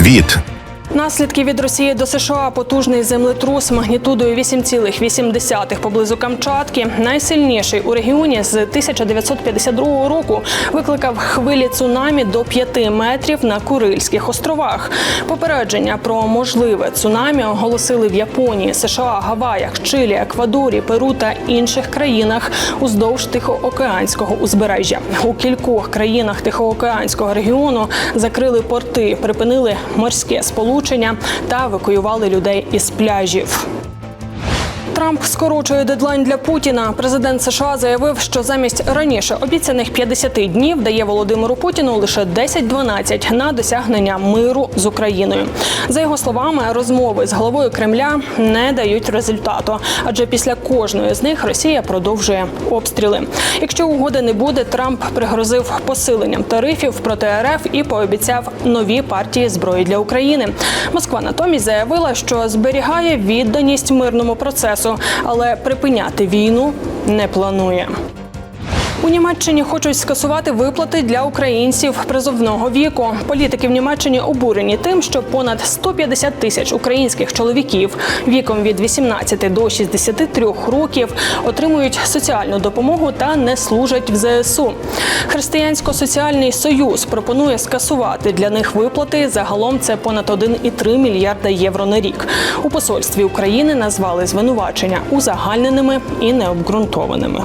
світ. Наслідки від Росії до США потужний землетрус магнітудою 8,8 поблизу Камчатки. Найсильніший у регіоні з 1952 року викликав хвилі цунамі до 5 метрів на Курильських островах. Попередження про можливе цунамі оголосили в Японії, США, Гаваях, Чилі, Еквадорі, Перу та інших країнах уздовж Тихоокеанського узбережжя. У кількох країнах Тихоокеанського регіону закрили порти, припинили морське сполучення та евакуювали людей із пляжів. Трамп скорочує дедлайн для Путіна. Президент США заявив, що замість раніше обіцяних 50 днів дає Володимиру Путіну лише 10-12 на досягнення миру з Україною. За його словами, розмови з главою Кремля не дають результату, адже після кожної з них Росія продовжує обстріли. Якщо угоди не буде, Трамп пригрозив посиленням тарифів проти РФ і пообіцяв нові партії зброї для України. Москва натомість заявила, що зберігає відданість мирному процесу, але припиняти війну не планує. У Німеччині хочуть скасувати виплати для українців призовного віку. Політики в Німеччині обурені тим, що понад 150 тисяч українських чоловіків віком від 18 до 63 років отримують соціальну допомогу та не служать в ЗСУ. Християнсько-соціальний союз пропонує скасувати для них виплати. Загалом це понад 1,3 мільярда євро на рік. У посольстві України назвали звинувачення узагальненими і необґрунтованими.